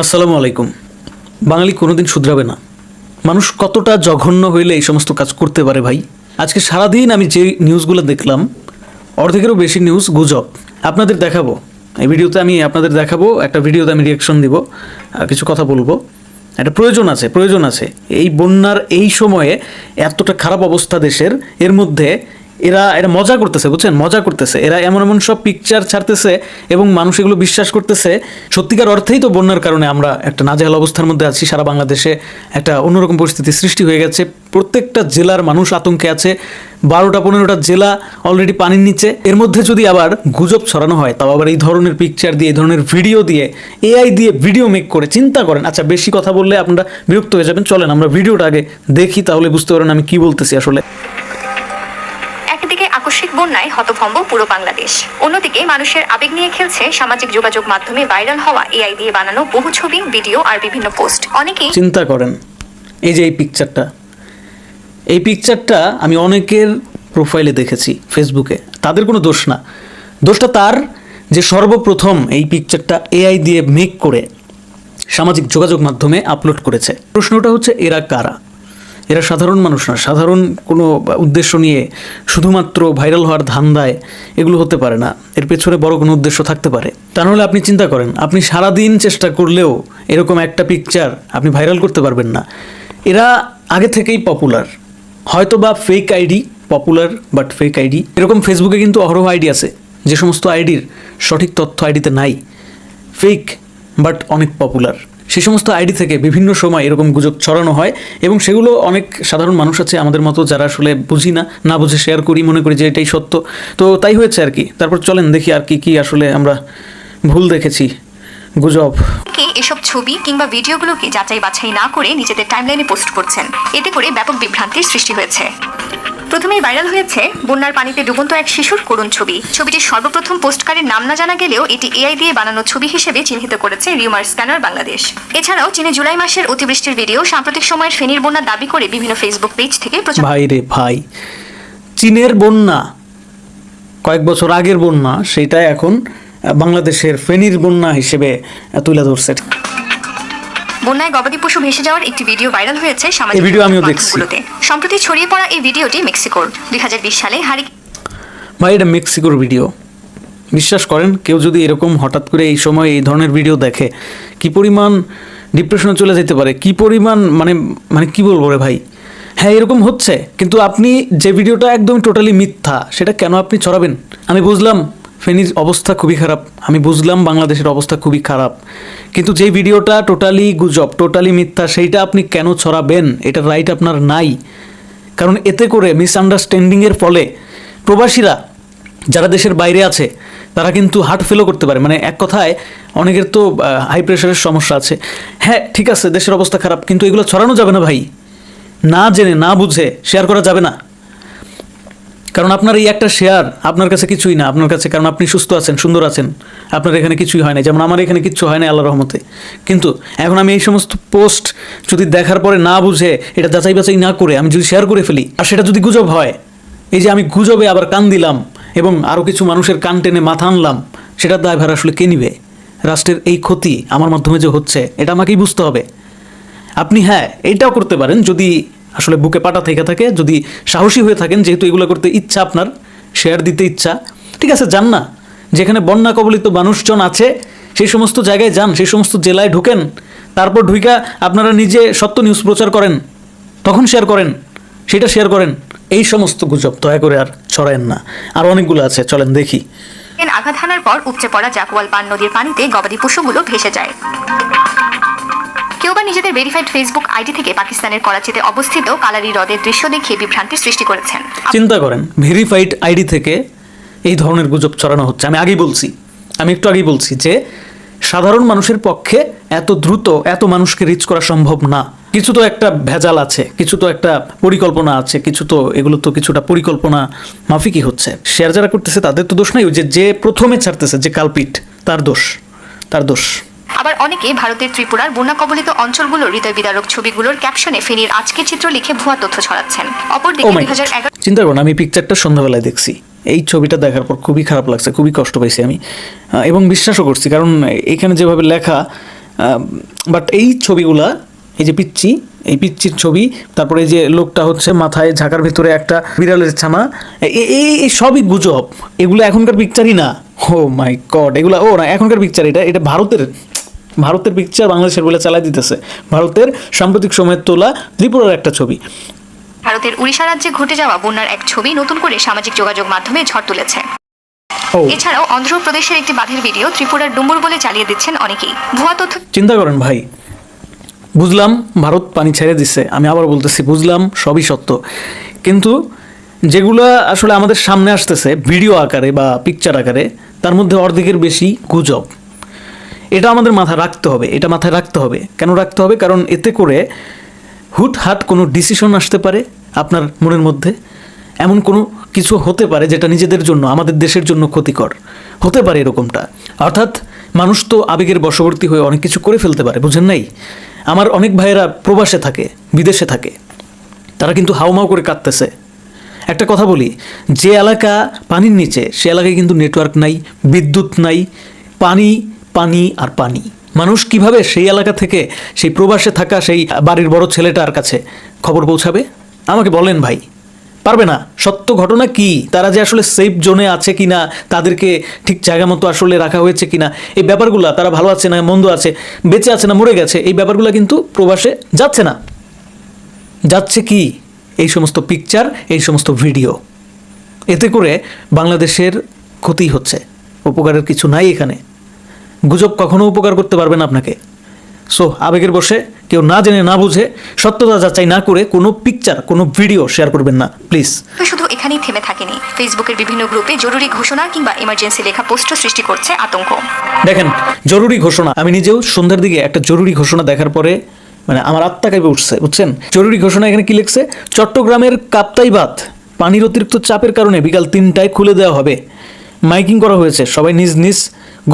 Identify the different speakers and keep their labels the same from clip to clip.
Speaker 1: আসসালামু আলাইকুম। বাঙালি কোনোদিন শুধরাবে না। মানুষ কতটা জঘন্য হইলে এই সমস্ত কাজ করতে পারে ভাই? আজকে সারাদিন আমি যে নিউজগুলো দেখলাম, অর্ধেকেরও বেশি নিউজ গুজব। আপনাদের দেখাবো। এই ভিডিওতে আমি আপনাদের দেখাবো, একটা ভিডিওতে আমি রিয়াকশন দিব কিছু কথা বলব। একটা প্রয়োজন আছে প্রয়োজন আছে। এই বন্যার এই সময়ে এতটা খারাপ অবস্থা দেশের, এর মধ্যে এরা এরা মজা করতেছে, বুঝছেন? মজা করতেছে। এরা এমন এমন সব পিকচার ছাড়তেছে এবং মানুষ এগুলো বিশ্বাস করতেছে। সত্যিকার অর্থেই তো বন্যার কারণে আমরা একটা নাজেহাল অবস্থার মধ্যে আছি। সারা বাংলাদেশে একটা অন্যরকম পরিস্থিতি সৃষ্টি হয়ে গেছে। প্রত্যেকটা জেলার মানুষ আতঙ্কে আছে। বারোটা, পনেরোটা জেলা অলরেডি পানির নিচে। এর মধ্যে যদি আবার গুজব ছড়ানো হয়, তাও আবার এই ধরনের পিকচার দিয়ে, এই ধরনের ভিডিও দিয়ে এআই দিয়ে ভিডিও মেক করে, চিন্তা করেন। আচ্ছা বেশি কথা বললে আপনারা বিরক্ত হয়ে যাবেন। চলেন, আমরা ভিডিওটা আগে দেখি, তাহলে বুঝতে পারেন আমি কি বলতেছি আসলে।
Speaker 2: আকস্মিক বন্যায় হতভম্ব পুরো বাংলাদেশ। অন্যদিকে মানুষের আবেগ নিয়ে খেলছে সামাজিক যোগাযোগ মাধ্যমে ভাইরাল হওয়া এআই দিয়ে বানানো বহু ছবি, ভিডিও আর বিভিন্ন পোস্ট। অনেকেই
Speaker 1: চিন্তা করেন, এই যে এই পিকচারটা এই পিকচারটা আমি অনেকের প্রোফাইলে দেখেছি ফেসবুকে তাদের কোনো দোষ না। দোষটা তার যে সর্বপ্রথম এই পিকচারটা এআই দিয়ে মেক করে সামাজিক যোগাযোগ মাধ্যমে আপলোড করেছে। প্রশ্নটা হচ্ছে, এরা কারা? এরা সাধারণ মানুষ না, সাধারণ কোনো উদ্দেশ্য নিয়ে শুধুমাত্র ভাইরাল হওয়ার ধান্দায় এগুলো হতে পারে না। এর পেছনে বড় কোনো উদ্দেশ্য থাকতে পারে। তা নাহলে আপনি চিন্তা করেন, আপনি সারাদিন চেষ্টা করলেও এরকম একটা পিকচার আপনি ভাইরাল করতে পারবেন না। এরা আগে থেকেই পপুলার হয়তো বা fake ID popular but fake ID এরকম ফেসবুকে কিন্তু অহরহ আইডি আছে। যে সমস্ত আইডির সঠিক তথ্য আইডিতে নাই। ফেক বাট অনেক পপুলার সেই সমস্ত আইডি থেকে বিভিন্ন সময় এরকম গুজব ছড়ানো হয় এবং সেগুলো অনেক সাধারণ মানুষ আছে আমাদের মতো যারা আসলে বুঝি না না বুঝে শেয়ার করি, মনে করি যে এটাই সত্য। তো তাই হয়েছে আর কি। তারপর চলেন দেখি আর কি কি আসলে আমরা ভুল দেখেছি গুজব।
Speaker 2: এসব ছবি কিংবা ভিডিওগুলোকে যাচাই বাছাই না করে নিজেদের টাইমলাইনে পোস্ট করছেন? এতে করে ব্যাপক বিভ্রান্তির সৃষ্টি হয়েছে। প্রথমেই ভাইরাল হয়েছে বন্যার পানিতে ডুবন্ত এক শিশুর করুণ ছবি। ছবিটির সর্বপ্রথম পোস্টকারীর নাম না জানা গেলেও এটি এআই দিয়ে বানানো ছবি হিসেবে চিহ্নিত করেছে রিউমার স্ক্যানার বাংলাদেশ। এছাড়াও চীনে জুলাই মাসের অতিবৃষ্টির ভিডিও সাম্প্রতিক সময়ের ফেনীর বন্যার দাবি করে বিভিন্ন ফেসবুক পেজ থেকে প্রচার
Speaker 1: ভাই রে ভাই, চীনের বন্যা, কয়েক বছর আগের বন্যা সেটা এখন বাংলাদেশের ফেনীর বন্যা হিসেবে তুলে ধরছে।
Speaker 2: বন্যায় গবাদি পশু ভেসে যাওয়ার একটি ভিডিও ভাইরাল হয়েছে সামাজিক
Speaker 1: এই ভিডিও আমিও দেখছি।
Speaker 2: সম্প্রতি ছড়িয়ে পড়া এই ভিডিওটি মেক্সিকোর। দুই সালে হারি
Speaker 1: ভাই এটা মেক্সিকোর ভিডিও। বিশ্বাস করেন কেউ যদি এরকম হঠাৎ করে এই সময় এই ধরনের ভিডিও দেখে কি পরিমাণ ডিপ্রেশনে চলে যেতে পারে কি পরিমাণ মানে মানে কি বলব রে ভাই? হ্যাঁ এরকম হচ্ছে কিন্তু আপনি যে ভিডিওটা একদম টোটালি মিথ্যা সেটা কেন আপনি ছড়াবেন? আমি বুঝলাম। ফেনীর অবস্থা খুবই খারাপ। আমি বুঝলাম বাংলাদেশের অবস্থা খুবই খারাপ। কিন্তু যে ভিডিওটা টোটালি গুজব, টোটালি মিথ্যা, সেইটা আপনি কেন ছড়াবেন? এটা রাইট আপনার নাই। কারণ এতে করে মিসআন্ডারস্ট্যান্ডিংয়ের ফলে প্রবাসীরা, যারা দেশের বাইরে আছে, তারা কিন্তু হার্ট ফেলও করতে পারে। মানে এক কথায়, অনেকের তো হাই প্রেশারের সমস্যা আছে। হ্যাঁ ঠিক আছে, দেশের অবস্থা খারাপ, কিন্তু এগুলো ছড়ানো যাবে না ভাই। না জেনে, না বুঝে শেয়ার করা যাবে না। কারণ আপনার এই একটা শেয়ার আপনার কাছে কিছুই না, আপনার কাছে, কারণ আপনি সুস্থ আছেন, সুন্দর আছেন, আপনার এখানে কিছুই হয় না যেমন আমার এখানে কিচ্ছু হয় না আল্লাহ রহমতে। কিন্তু এখন আমি এই সমস্ত পোস্ট যদি দেখার পরে না বুঝে, এটা যাচাই বাছাই না করে আমি যদি শেয়ার করে ফেলি, আর সেটা যদি গুজব হয়, এই যে আমি গুজবে আবার কান দিলাম এবং আরও কিছু মানুষের কান টেনে মাথা আনলাম, সেটার দায়ভার আসলে কে নিবে? রাষ্ট্রের এই ক্ষতি আমার মাধ্যমে যে হচ্ছে, এটা আমাকেই বুঝতে হবে। আপনি হ্যাঁ এইটাও করতে পারেন, যদি আসলে বুকে পাটা থেকে থাকে, যদি সাহসী হয়ে থাকেন, যেহেতু এগুলো করতে ইচ্ছা আপনার শেয়ার দিতে ইচ্ছা, ঠিক আছে, যান না। যেখানে বন্যা কবলিত মানুষজন আছে, সেই সমস্ত জায়গায় যান, সেই সমস্ত জেলায় ঢুকেন, তারপর ঢুইকা আপনারা নিজে সত্য নিউজ প্রচার করেন, তখন শেয়ার করেন, সেটা শেয়ার করেন। এই সমস্ত গুজব, দয়া করে আর ছড়ায়েন না। আর অনেকগুলো আছে, চলেন দেখি।
Speaker 2: আঘাত হানার পর উপচে পড়া জাকুয়াল পান নদীর পানিতে গবাদি পশুগুলো ভেসে যায়। কেউ বা নিজেদের ভেরিফাইড ফেসবুক আইডি থেকে পাকিস্তানের করাচিতে অবস্থিত কালারি হ্রদের দৃশ্য দেখিয়ে বিভ্রান্তির সৃষ্টি করেছেন।
Speaker 1: চিন্তা করেন ভেরিফাইড আইডি থেকে এই ধরনের গুজব ছড়ানো হচ্ছে। আমি আগেই বলছি, আমি একটু আগেই বলছি যে সাধারণ মানুষের পক্ষে এত দ্রুত এত মানুষকে রিচ করা সম্ভব না। কিছু তো একটা ভেজাল আছে, কিছু তো একটা পরিকল্পনা আছে, কিছু তো এগুলো তো কিছুটা পরিকল্পনা মাফিকই হচ্ছে। শেয়ার যারা করতেছে তাদের তো দোষ নাই যে যে প্রথমে ছাড়তেছে যে কালপিট, তার দোষ তার দোষ।
Speaker 2: আবার অনেকে ভারতের ত্রিপুরার বন্যা কবলিত অঞ্চলগুলোর হৃদয় বিদারক ছবিগুলোর ক্যাপশনে ফেনীর আজকের চিত্র লিখে ভুয়া তথ্য ছড়াচ্ছেন। অপরদিকে দুই হাজার এগারো
Speaker 1: চিন্তা করুন আমি পিকচারটা সন্ধ্যাবেলায় দেখছি। এই ছবিটা দেখার পর খুবই খারাপ লাগছে খুবই কষ্ট পাইছি আমি। এবং বিশ্বাসও করছি কারণ এখানে যেভাবে লেখা বাট এই ছবিগুলা এই যে পিচ্ছি এই পিচ্ছির ছবি তারপরে যে লোকটা হচ্ছে মাথায় ঝাঁকার ভিতরে একটা বিড়ালের ছানা এই সবই গুজব। এগুলো এখনকার পিকচারই না। ও মাই গড এগুলো ও না এখনকার পিকচার এটা এটা ভারতের ভারতের পিকচার বাংলাদেশের বলে চালাই দিতেছে। ভারতের সাম্প্রতিক সময়ের তোলা ত্রিপুরার একটা ছবি।
Speaker 2: ভারতের উড়িষ্যা রাজ্যে ঘটে যাওয়া বন্যার এক ছবি নতুন করে সামাজিক যোগাযোগ মাধ্যমে ঝড় তুলেছে। এছাড়াও অন্ধ্রপ্রদেশের একটি বাঁধের ভিডিও ত্রিপুরার ডুম্বুর বলে চালিয়ে দিচ্ছেন অনেকেই। ভুয়া তথ্য
Speaker 1: চিন্তা করেন ভাই বুঝলাম ভারত পানি ছেড়ে দিচ্ছে আমি আবার বলতেছি বুঝলাম সবই সত্য। কিন্তু যেগুলো আসলে আমাদের সামনে আসতেছে ভিডিও আকারে বা পিকচার আকারে তার মধ্যে অর্ধেকের বেশি গুজব। এটা আমাদের মাথায় রাখতে হবে, এটা মাথায় রাখতে হবে। কেন রাখতে হবে? কারণ এতে করে হুট হুটহাট কোনো ডিসিশন আসতে পারে আপনার মনের মধ্যে। এমন কোনো কিছু হতে পারে যেটা নিজেদের জন্য, আমাদের দেশের জন্য ক্ষতিকর। হতে পারে এরকমটা। অর্থাৎ মানুষ তো আবেগের বশবর্তী হয়ে অনেক কিছু করে ফেলতে পারে, বুঝেন নাই? আমার অনেক ভাইয়েরা প্রবাসে থাকে, বিদেশে থাকে। তারা কিন্তু হাউমাউ করে কাঁদতেছে। একটা কথা বলি, যে এলাকা পানির নিচে, সে এলাকায় কিন্তু নেটওয়ার্ক নাই, বিদ্যুৎ নাই, পানি পানি আর পানি। মানুষ কীভাবে সেই এলাকা থেকে সেই প্রবাসে থাকা সেই বাড়ির বড় ছেলেটার কাছে খবর পৌঁছাবে? আমাকে বলেন ভাই। পারবে না। সত্য ঘটনা কি? তারা যে আসলে সেফ জোনে আছে কি না তাদেরকে ঠিক জায়গা মতো আসলে রাখা হয়েছে কি না এই ব্যাপারগুলো তারা ভালো আছে না মন্দ আছে, বেঁচে আছে না মরে গেছে, এই ব্যাপারগুলো কিন্তু প্রবাসে যাচ্ছে না। যাচ্ছে কি? এই সমস্ত পিকচার এই সমস্ত ভিডিও এতে করে বাংলাদেশের ক্ষতি হচ্ছে। উপকারের কিছু নাই এখানে। গুজব কখনো উপকার করতে পারবে না আপনাকে। সো আবেগের বসে কেউ না জেনে না বুঝে সত্যতা যাচাই না করে কোনো পিকচার কোনো ভিডিও শেয়ার করবেন না প্লিজ
Speaker 2: শুধু এখানেই থেমে থাকেনি ফেসবুকের বিভিন্ন গ্রুপে জরুরি ঘোষণা কিংবা এমার্জেন্সি লেখা পোস্টও সৃষ্টি করছে আতঙ্ক।
Speaker 1: দেখেন জরুরি ঘোষণা। আমি নিজেও সন্ধ্যার দিকে একটা জরুরি ঘোষণা দেখার পরে মানে আমার আত্মা কাঁপে উঠছে বুঝছেন? জরুরি ঘোষণা এখানে কি লিখছে? চট্টগ্রামের কাপ্তাই বাঁধ পানির অতিরিক্ত চাপের কারণে বিকাল তিনটায় খুলে দেওয়া হবে। মাইকিং করা হয়েছে। সবাই নিজ নিজ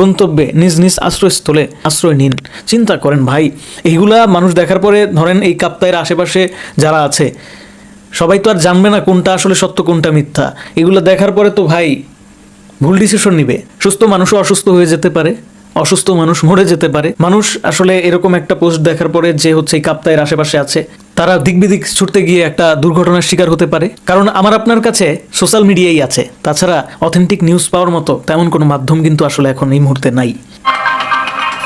Speaker 1: গন্তব্যে, নিজ নিজ আশ্রয়স্থলে আশ্রয় নিন। চিন্তা করেন, ভাই এইগুলা মানুষ দেখার পরে ধরেন এই কাপ্তায়ের আশেপাশে যারা আছে, সবাই তো আর জানবে না কোনটা আসলে সত্য, কোনটা মিথ্যা। এগুলো দেখার পরে তো ভাই, ভুল ডিসিশন নিবে। সুস্থ মানুষও অসুস্থ হয়ে যেতে পারে। অসুস্থ মানুষ মরে যেতে পারে। মানুষ আসলে এরকম একটা পোস্ট দেখার পরে যে হচ্ছে এই কাপ্তায়ের আশেপাশে আছে তারা দিক বিদিক ছুটতে গিয়ে একটা দুর্ঘটনার শিকার হতে পারে। কারণ আমার আপনার কাছে সোশ্যাল মিডিয়াই আছে। তাছাড়া অথেন্টিক নিউজ পাওয়ার মতো তেমন কোনো মাধ্যম কিন্তু আসলে এখন এই মুহূর্তে নাই।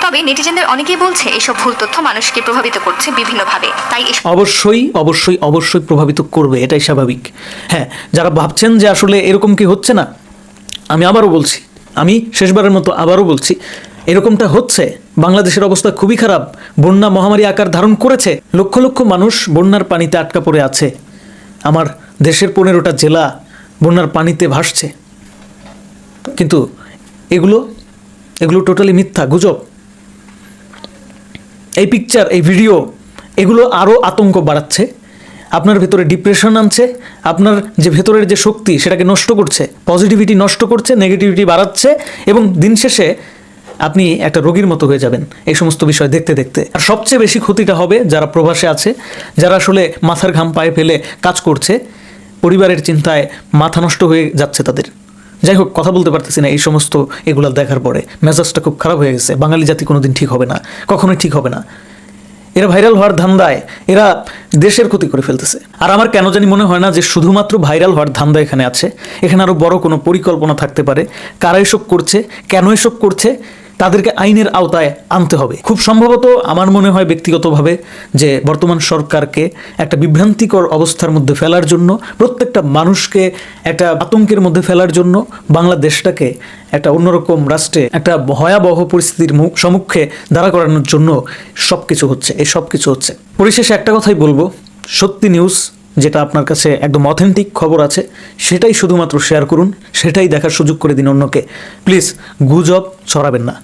Speaker 2: তবে নেটিজেনদের অনেকেই বলছে এসব ভুল তথ্য মানুষকে প্রভাবিত করছে বিভিন্নভাবে। তাই
Speaker 1: অবশ্যই অবশ্যই অবশ্যই প্রভাবিত করবে এটাই স্বাভাবিক। হ্যাঁ যারা ভাবছেন যে আসলে এরকম কি হচ্ছে না আমি আবারও বলছি আমি শেষবারের মতো আবারও বলছি এরকমটা হচ্ছে। বাংলাদেশের অবস্থা খুবই খারাপ। বন্যা মহামারী আকার ধারণ করেছে। লক্ষ লক্ষ মানুষ বন্যার পানিতে আটকা পড়ে আছে। আমার দেশের পনেরোটা জেলা বন্যার পানিতে ভাসছে। কিন্তু এগুলো এগুলো টোটালি মিথ্যা গুজব। এই পিকচার এই ভিডিও এগুলো আরও আতঙ্ক বাড়াচ্ছে। আপনার ভেতরে ডিপ্রেশন আনছে। আপনার যে ভেতরের যে শক্তি, সেটাকে নষ্ট করছে। পজিটিভিটি নষ্ট করছে নেগেটিভিটি বাড়াচ্ছে এবং দিন শেষে আপনি একটা রোগীর মতো হয়ে যাবেন এই সমস্ত বিষয় দেখতে দেখতে। আর সবচেয়ে বেশি ক্ষতিটা হবে যারা প্রবাসে আছে, যারা আসলে মাথার ঘাম পায়ে ফেলে কাজ করছে, পরিবারের চিন্তায় মাথা নষ্ট হয়ে যাচ্ছে তাদের। যাই হোক, কথা বলতে পারতেছি না এই সমস্ত এগুলো দেখার পরে। মেজাজটা খুব খারাপ হয়ে গেছে। বাঙালি জাতি কোনোদিন ঠিক হবে না, কখনোই ঠিক হবে না। এরা ভাইরাল হওয়ার ধান্দায়, এরা দেশের ক্ষতি করে ফেলতেছে। আর আমার কেন জানি মনে হয় না যে শুধুমাত্র ভাইরাল হওয়ার ধান্দা এখানে আছে। এখানে আরও বড় কোনো পরিকল্পনা থাকতে পারে। কারা এসব করছে? কেন এসব করছে? তাদেরকে আইনের আওতায় আনতে হবে। খুব সম্ভবত আমার মনে হয় ব্যক্তিগতভাবে যে বর্তমান সরকারকে একটা বিভ্রান্তিকর অবস্থার মধ্যে ফেলার জন্য, প্রত্যেকটা মানুষকে একটা আতঙ্কের মধ্যে ফেলার জন্য বাংলাদেশটাকে একটা অন্যরকম রাষ্ট্রে একটা ভয়াবহ পরিস্থিতির মুখ সম্মুখে দাঁড়া করানোর জন্য সব কিছু হচ্ছে, এই সব কিছু হচ্ছে। পরিশেষে একটা কথাই বলব, সত্যি নিউজ যেটা আপনার কাছে একদম অথেন্টিক খবর আছে, সেটাই শুধুমাত্র শেয়ার করুন, সেটাই দেখার সুযোগ করে দিন অন্যকে। প্লিজ গুজব ছড়াবেন না।